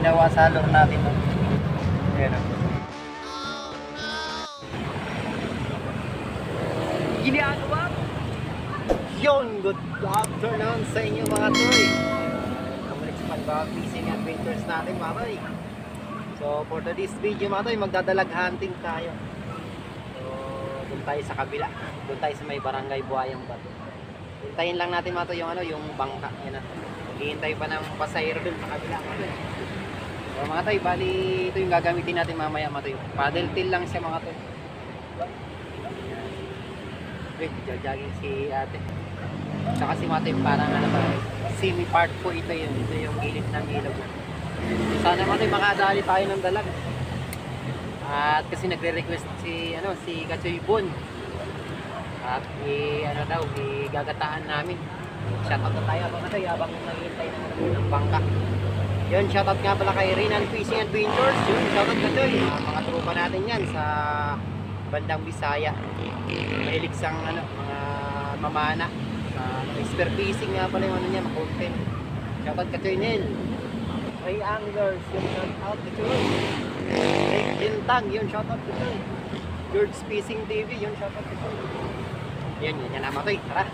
ginawa sa lure natin. Ayan o. Ginagawa Yun, good afternoon sa inyo mga toy. Kamalik sa panbawag fishing adventures natin mga toy. So for today's video mga toy, magdadalag hunting tayo. So doon tayo sa kabila. Doon tayo sa may barangay Buhayang Bato. Hintayin lang natin mga toy yung ano, yung bangka. Yan na. Hihintay pa ng pasahero doon sa kabila mga toy. So mga toy, bali ito yung gagamitin natin mamaya mga toy. Paddle tail lang siya mga toy. Wait, jogging si ate. Tsaka si Mate parang ano ba, semi part po ito yun. Ito yung gilid ng ilog. Sana Mate makadali tayo ng dalag. At kasi nagre-request si ano si Kachoy Bon. At i ano daw, igagataan namin. Shoutout na tayo habang natin habang naghihintay ng, ng bangka. Yun, shoutout nga pala kay Renan Fishing Adventures. Yun, shoutout Kachoy. Uh, mga tropa natin yan sa bandang Bisaya. Mahilig sang ano, mga mamana sa spear fishing nga pala yung ano niya, makontent. Shoutout ka Choy Nel. Ray Anglers, yung shoutout ka Choy. Ray Gintang, yun shoutout ka Choy. George Fishing TV, yun shoutout ka Choy. Yan, yan, yan naman to Tara.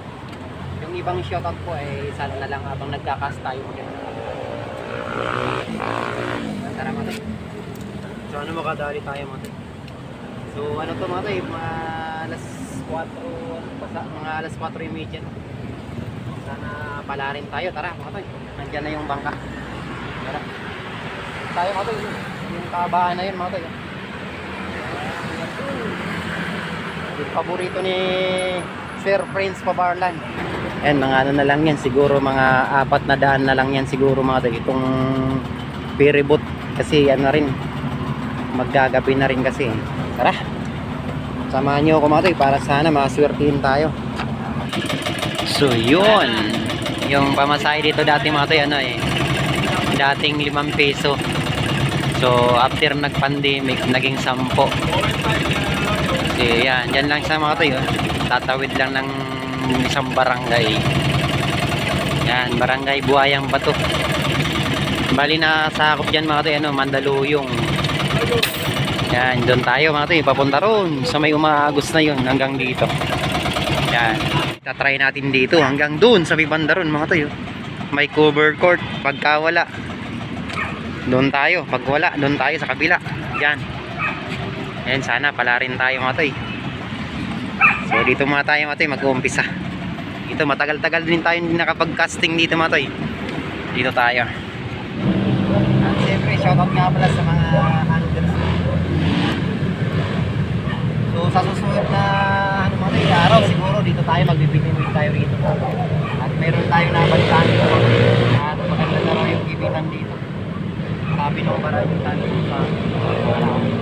Yung ibang shoutout po ay sana na lang habang nagkakast tayo mag Tara mga toy. So ano makadali tayo mga toy? So ano to mga toy, mga alas 4, ano pa mga alas 4.30 na. Sana pala rin tayo, tara mga toy. Nandyan na yung bangka. Tara. Tayo mga toy, yung kabahan na yun mga toy. Yung paborito ni Sir Prince Pabarlan. Ayan, mga ano na lang yan, siguro mga apat na daan na lang yan siguro mga toy. Itong ferryboat kasi ano rin, maggagabi na rin kasi. Tara! Samahan nyo ako mga toy para sana makaswertihin tayo. So yun, yung pamasahe dito dati mga toy ano eh, dating 5 peso. So after nag-pandemic, naging 10. Kasi yan, dyan lang sa mga. Oh. Tatawid lang ng isang barangay. Yan, barangay Buhayang Bato. Bali na sakop dyan mga toy, ano, Mandaluyong. Yan, doon tayo mga toy, papunta ron sa may umaagos na yun hanggang dito. Yan, tatry natin dito hanggang doon sa may ron mga toy. oh. May cover court, pagka wala. Doon tayo, pag wala, doon tayo sa kabila. Yan. Yan, sana pala rin tayo mga toy. So dito mga tayo mga toy, mag-uumpisa. Dito matagal-tagal din tayo hindi nakapag-casting dito mga toy. Dito tayo. At siyempre, shoutout nga pala sa mga hunters. So sa susunod na ano mga tayo, araw siguro dito tayo magbibigay tayo rito. At meron tayong nabalitaan dito. At maganda na raw yung ibitan dito. Sabi ng maraming tanong sa araw.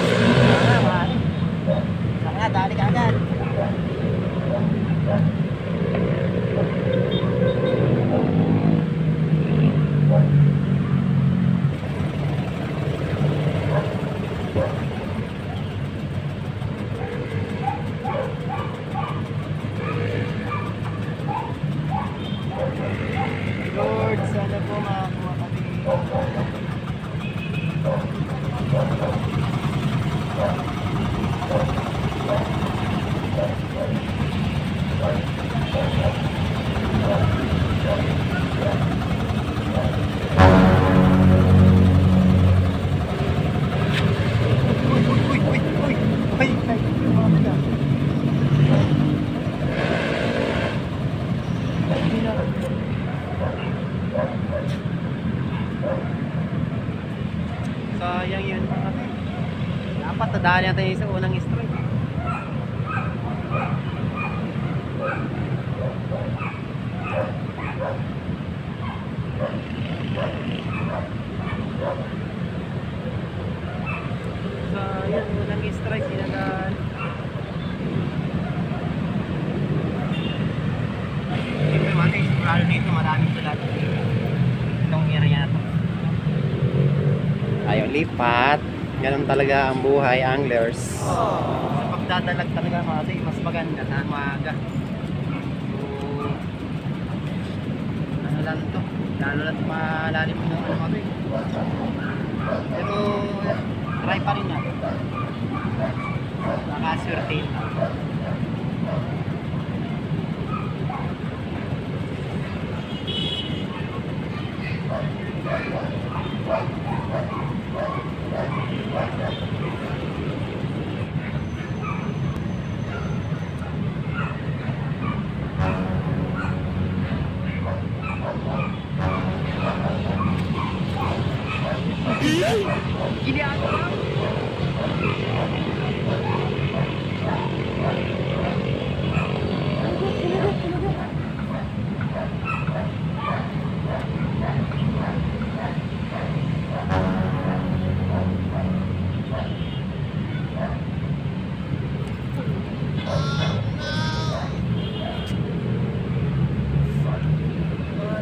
traffic. Hindi na. Sayang yun. Dapat nadali natin sa unang strike. Sayang, unang strike, sinadali. Siyempre, mati, lalo dito, maraming sulat. Itong area na to. Ayaw lipat. Ganun talaga ang buhay, anglers. Sa pagdadalag talaga mga tayo, mas maganda na umaga. So, maulan to. Lalo na't malalim ano mga eh. Pero try pa rin na. Nakaswerte na. Ginagawa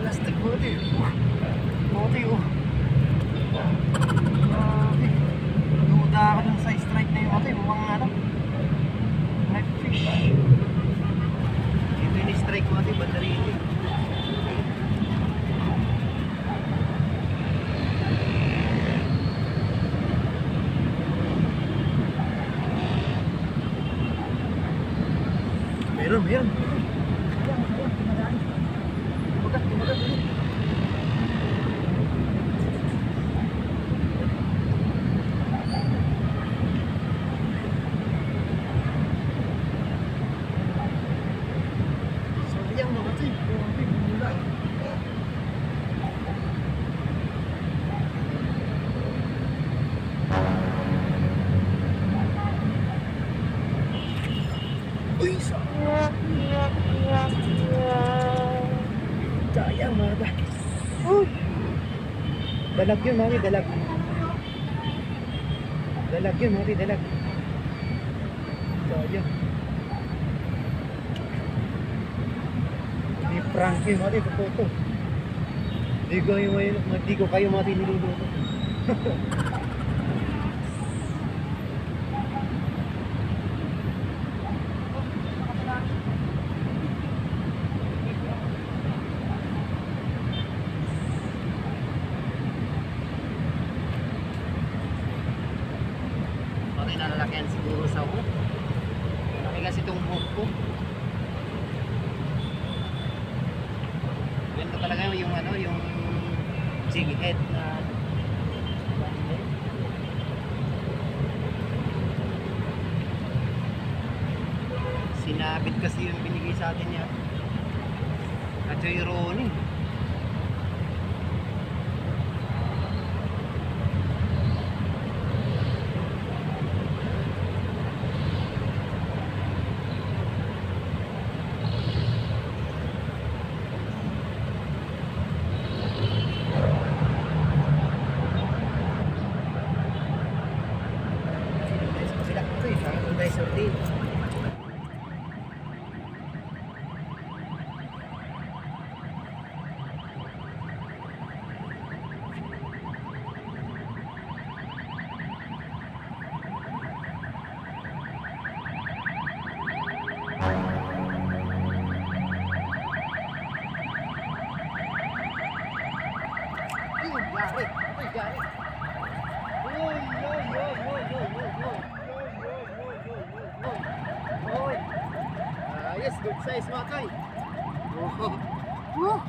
Plastic buti. Buti oh. Grabe. Duda ako dun sa strike na yun. Ate, mukhang ano. Live fish. Ito yung strike mo ate, bandarili. Meron, meron. Uy, sayang. Sayang, mga Uy! Dalag yun, mami, dalag. Dalag yun, mami, dalag. Sayang. Ni prank yun, mami, totoo. Di ko kayo, di ko kayo mati niluluto. Bakit nalalakyan siguro sa hook? Malaki kasi itong hook ko. Ganito talaga yung ano, yung jig head na Sinabit kasi yung binigay sa atin niya. At yung. Sila ko eh, ang tunay sortin. Uy, yari! Uy, yari! Uy, uy, uy, uy, uy, uy, uy. Oy. Ayos, good size mga kay. Oh. Woo.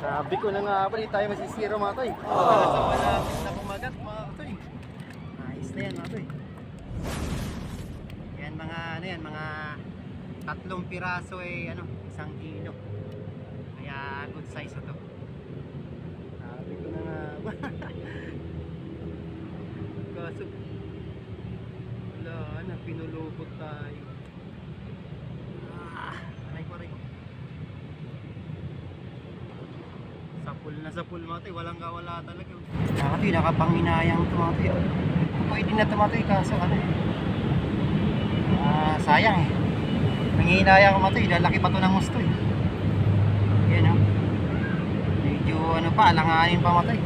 Sabi ko na nga di tayo masisira mga kay. Para sa malapit na kumagat mga kay. Ayos na yan mga kay. Yan mga ano yan, mga tatlong piraso ay ano, isang kilo. Kaya good size ito. Sabi ko na nga. Kaso wala na, pinulupot tayo. Ah, aray ko, aray ko. Sapul na sapul mga tayo, walang kawala talaga. Nakati, nakapanginayang tumatay. Pwede na tumatay kaso ano eh. Ah, sayang eh. Nangihinayang ko matay, lalaki pa to ng gusto eh. Yan oh. Medyo ano pa, alanganin pa matay.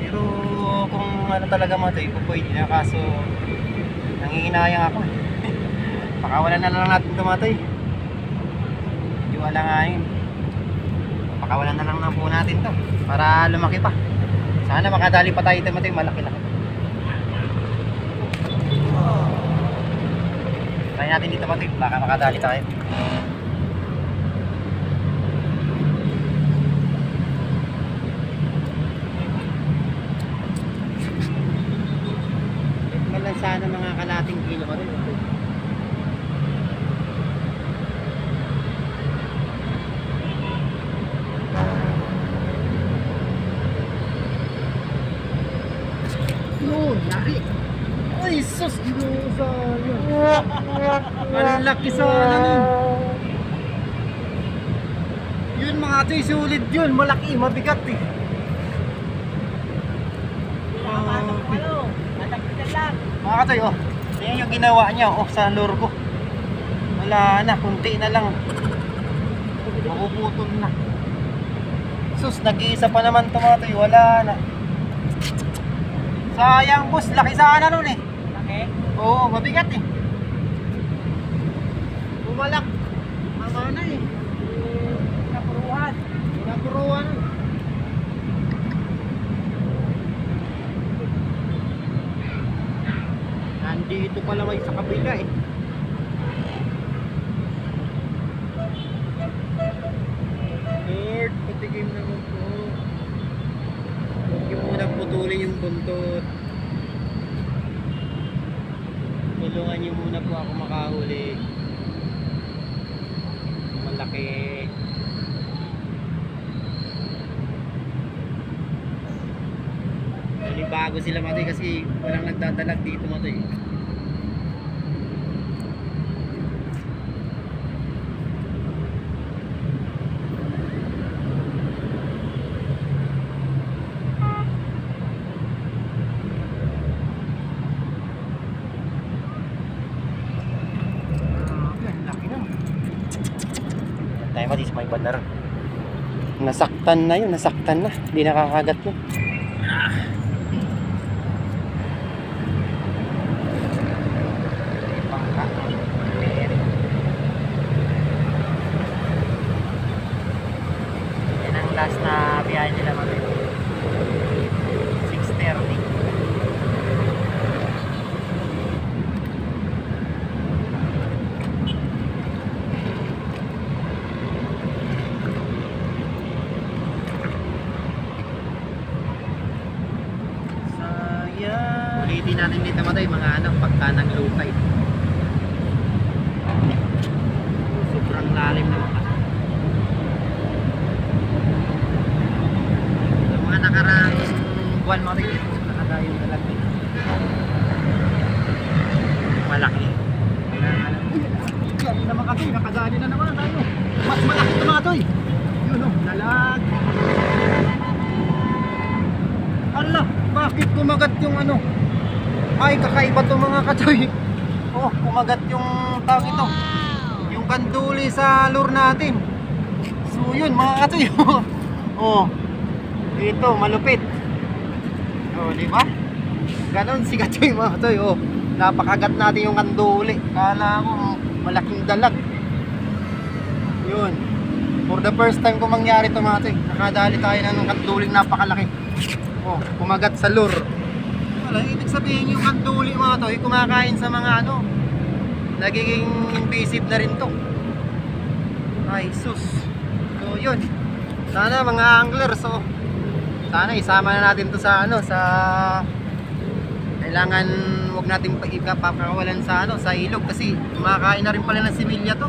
Pero kung ano talaga matay, po pwede na kaso nangihinayang ako eh. Baka wala na lang natin tumatay. Medyo alanganin. Pakawalan na lang na po natin to para lumaki pa. Sana makadali pa tayo ito matoy malaki-laki. Try natin dito matoy, baka makadali tayo. Ito lang sana mga kalating kilo ka rin. Yun, laki. Ay, sus, ginusa yun. Ang laki sana nun. Yun mga sulit yun. Malaki, mabigat eh. Mga katoy, oh. Yan yung ginawa niya, oh, sa lure ko. Wala na, kunti na lang. Mapuputol na. Sus, nag-iisa pa naman to mga toy, wala na. Sayang boss, laki sana nun eh. Laki. Oo, mabigat eh. Bumalak. Mama na eh. Napuruan. Nandito pala may sa kabila eh. Lord, patigim naman po. Huwag niyo muna putulin yung buntot. Tulungan niyo muna po ako makahuli. Malaki. Bago sila matoy kasi walang nagdadalag dito na. Yan tayo mati sa may bandar. Nasaktan na yun, nasaktan na. Hindi nakakagat yun. Bangka. Meron. Yan ang last na biyahe nila mga 6.30 Sayang. Ulitin natin dito mga mga anak, pagka ng lukay. Sobrang lalim naman kasi. Sa mga nakarang buwan mga tayo, dito nakadayo na lang dito. Malaki. Grabe naman kasi, nakadali na naman tayo. Mas malaki ito mga toy. Yun o, dalag. Ala, bakit kumagat yung ano? Ay, kakaiba to mga katoy. Oh, kumagat yung tawag ito. Yung kanduli sa lure natin. So yun mga katoy. oh. Ito, malupit. Oh, di ba? Ganon si katoy mga katoy. Oh, napakagat natin yung kanduli. Kala ko oh, malaking dalag. Yun. For the first time ko mangyari to mga katoy. Nakadali tayo ng kanduling napakalaki. Oh, kumagat sa lure. Wala, ibig sabihin yung kanduli mga to, ay kumakain sa mga ano, nagiging invasive na rin to. Ay, sus. So, yun. Sana mga anglers, so, sana isama na natin to sa ano, sa kailangan wag natin pa ipapakawalan sa ano, sa ilog kasi kumakain na rin pala ng similya to.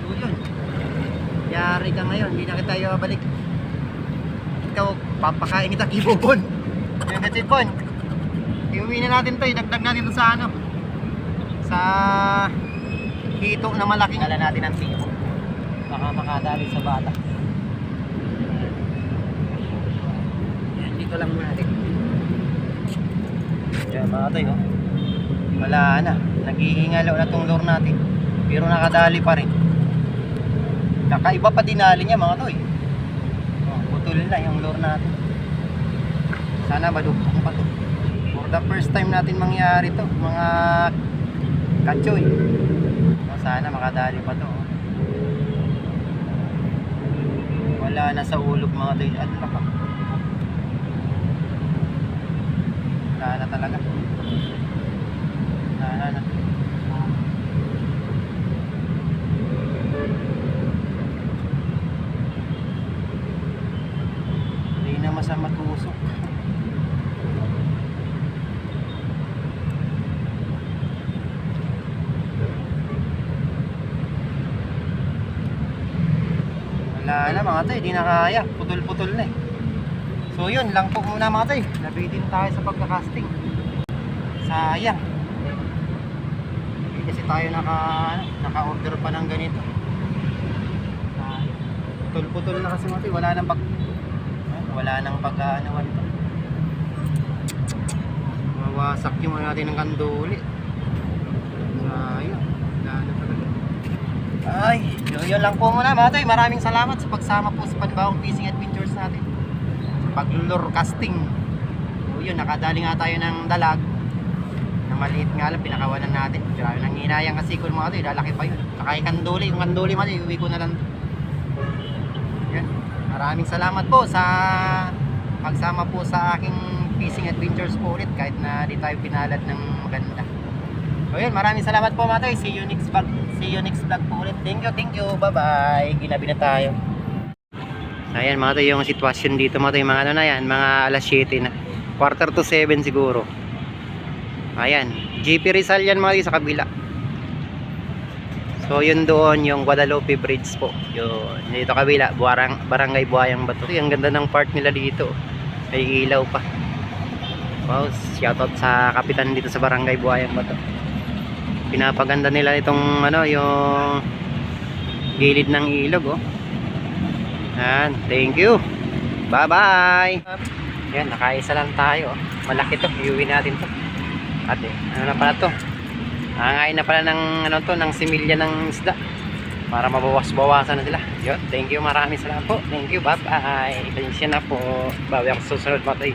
So, yun. Yari ka ngayon, hindi na kita balik ikaw, papakain kita kibubon. Yan kasi Bon. Iuwi na natin to, idagdag natin to sa ano. Sa hito na malaki. Dala natin ang tipo. Baka makadali sa bata. Dito lang muna natin. Yan mga tayo. Wala na. Naghihingalaw na tong lure natin. Pero nakadali pa rin. Kakaiba pa dinali niya mga toy. Oh, putol na yung lure natin. Sana madugtong pa to. For the first time natin mangyari to, mga kachoy. Oh, sana makadali pa to. oh. Wala na sa ulog mga tayo. At naka. Wala talaga. Wala na. Hindi na masama tusok. Wala na mga tay, di na kaya. Putol-putol na eh. So yun lang po muna mga tay. Nabitin tayo sa pagka-casting. Sayang. Kasi tayo naka, naka-order pa ng ganito. Putol-putol na kasi mga tay. Wala nang pag... Wala nang pag-aanawan to. Mawasak yung natin ng kanduli. Sayang. Ay, yun lang po muna mga tay. Maraming salamat sa pagsama po sa panibawang fishing adventures natin. Sa pag-lure casting. So yun, nakadali nga tayo ng dalag. Na maliit nga lang, pinakawalan natin. Grabe nang hinayang kasi kung mga tay, lalaki pa yun. Saka yung kanduli, yung kanduli man, iuwi ko na lang. Yan. Maraming salamat po sa pagsama po sa aking fishing adventures po ulit kahit na di tayo pinalad ng maganda. So yun, maraming salamat po mga toy. See you next vlog. See you next vlog po ulit. Thank you, thank you. Bye-bye. Ginabi na tayo. Ayan mga toy, yung sitwasyon dito mga toy. Mga ano na yan, mga alas 7 na. Quarter to 7 siguro. Ayan. GP Rizal yan mga toy sa kabila. So yun doon yung Guadalupe Bridge po. Yun. Dito kabila, Buarang, Barangay Buhayang Bato. Ang ganda ng park nila dito. May ilaw pa. Wow, shoutout sa kapitan dito sa Barangay Buhayang Bato pinapaganda nila itong ano yung gilid ng ilog oh yan thank you. Bye bye yan nakaisa lang tayo. Malaki to iuwi natin to. Ate ano na pala to? Hangain na pala ng ano to ng similya ng isda. Para mabawas-bawasan na sila. Yun thank you maraming salamat po. Thank you bye bye pasensya na po. Bawi ako susunod matay